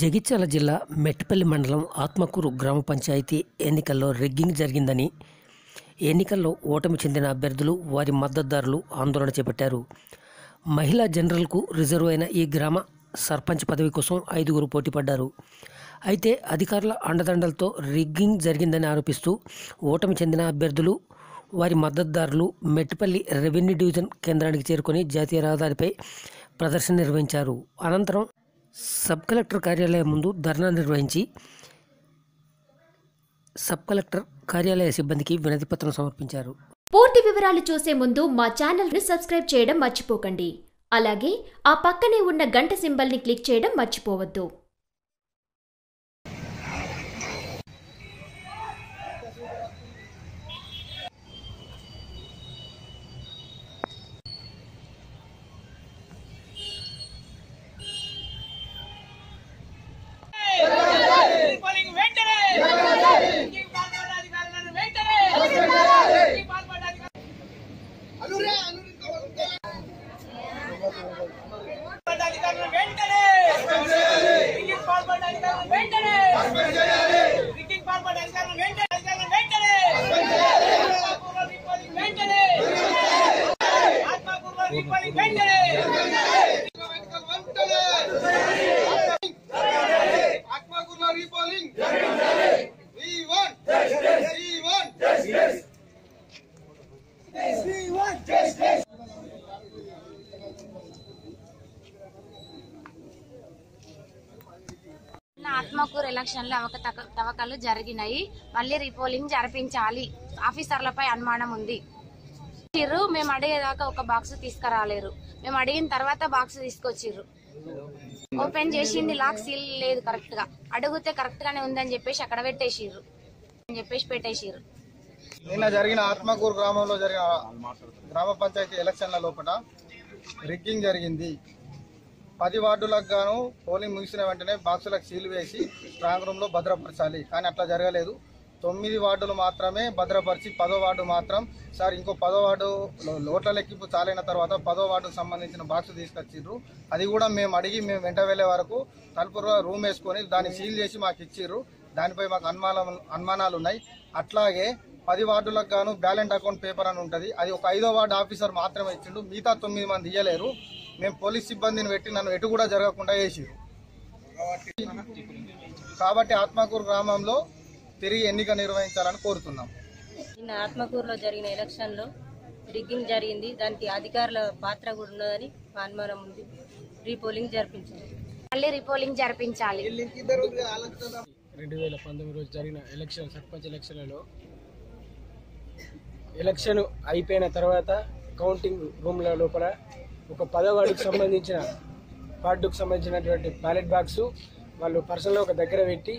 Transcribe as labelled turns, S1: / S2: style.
S1: జగిత్యాల జిల్లా మెట్పల్లి మండలం ఆత్మకూరు గ్రామ పంచాయతీ ఎన్నికల్లో రెగ్గింగ్ జరిగిందని ఎన్నికల్లో ఓటమి చెందిన అభ్యర్థులు వారి మద్దతుదారులు ఆందోళన చేపట్టారు. మహిళా జనరల్కు రిజర్వ్ అయిన ఈ గ్రామ సర్పంచ్ పదవి కోసం ఐదుగురు పోటీపడ్డారు అయితే అధికారుల అండదండలతో రిగ్గింగ్ జరిగిందని ఆరోపిస్తూ ఓటమి చెందిన అభ్యర్థులు వారి మద్దతుదారులు మెట్టిపల్లి రెవెన్యూ డివిజన్ కేంద్రానికి చేరుకొని జాతీయ రహదారిపై ప్రదర్శన నిర్వహించారు. అనంతరం సబ్ కలెక్టర్ కార్యాలయం ముందు ధర్నా నిర్వహించి సబ్ కలెక్టర్ కార్యాలయ సిబ్బందికి వినతి పత్రం సమర్పించారు.
S2: పూర్తి వివరాలు చూసే ముందు మా ఛానల్ని సబ్స్క్రైబ్ చేయడం మర్చిపోకండి. అలాగే ఆ పక్కనే ఉన్న గంట సింబల్ని క్లిక్ చేయడం మర్చిపోవద్దు
S3: పోలింగ్ వెంటనే ఈ పాల్గొనాధికారులను వెంటనే ఈ పాల్గొనాధికారులను పాల్గొనాధికారులను వెంటనే రిగ్గింగ్ పాల్గొనాధికారులను వెంటనే రిగ్గింగ్ పాల్గొనాధికారులను వెంటనే అధికారులను వెంటనే ఆత్మకూరులో రీపోలింగ్ వెంటనే ఆత్మకూరులో రీపోలింగ్ వెంటనే
S4: ఆత్మకూరులో repolling V one V one
S5: నా ఆత్మకూరు ఎలక్షన్లో తవ్వకాలు జరిగినాయి. మళ్ళీ రీపోలింగ్ జరిపించాలి. ఆఫీసర్లపై అనుమానం ఉంది. ఇచ్చిర్రు మేము అడిగేదాకా ఒక బాక్స్ తీసుకురాలేరు. మేము అడిగిన తర్వాత బాక్స్ తీసుకొచ్చిర్రు. ఓపెన్ చేసింది లాక్ సీల్ లేదు కరెక్ట్గా అడిగితే కరెక్ట్ గానే ఉందని చెప్పేసి అక్కడ పెట్టేసిర్రు. అని చెప్పేసి పెట్టేసిర్రు.
S4: నిన్న జరిగిన ఆత్మకూరు గ్రామంలో జరిగిన గ్రామ పంచాయతీ ఎలక్షన్ల లోపల రిగ్గింగ్ జరిగింది. పది వార్డులకు గాను పోలింగ్ ముగిసిన వెంటనే బాక్సులకు సీల్ వేసి స్ట్రాంగ్ రూమ్లో భద్రపరచాలి. కానీ అట్లా జరగలేదు. తొమ్మిది వార్డులు మాత్రమే భద్రపరిచి పదో వార్డు మాత్రం సార్ ఇంకో పదో వార్డు లోట్ల లెక్కింపు చాలైన తర్వాత పదో వార్డుకు సంబంధించిన బాక్స్ తీసుకొచ్చిర్రు. అది కూడా మేము అడిగి మేము వెంట వెళ్ళే వరకు తలుపులో రూమ్ వేసుకొని దాన్ని సీల్ చేసి మాకు ఇచ్చిర్రు. దానిపై మాకు అనుమానం అనుమానాలు ఉన్నాయి. అట్లాగే పది వార్డులకు గాను బ్యాలెంట్ అకౌంట్ పేపర్ అని ఉంటుంది. అది ఒక ఐదో వార్డు ఆఫీసర్ మాత్రమే ఇచ్చిండు. మిగతా తొమ్మిది మంది ఇయ్యలేరు. మేము పోలీస్ సిబ్బందిని పెట్టి నన్ను ఎటు కూడా జరగకుండా వేసిరు కాబట్టి ఆత్మకూరు గ్రామంలో తిరిగి ఎన్నిక నిర్వహించాలని కోరుతున్నాం.
S6: నిన్న ఆత్మకూరులో జరిగిన ఎలక్షన్లో రిగ్గింగ్ జరిగింది. దానికి అధికారుల పాత్ర కూడా ఉన్నదని అనుమానం ఉంది. రీపోలింగ్ జరిపించారు
S5: మళ్ళీ రీపోలింగ్ జరిపించాలి.
S7: రెండు వేల పంతొమ్మిది రోజు జరిగిన ఎలక్షన్ సర్పంచ్ ఎలక్షన్లలో ఎలక్షన్ అయిపోయిన తర్వాత కౌంటింగ్ రూమ్ల లోపల ఒక పదవాడికి సంబంధించిన కార్డుకు సంబంధించినటువంటి బ్యాలెట్ బాక్స్ వాళ్ళు పర్సన్లో ఒక దగ్గర పెట్టి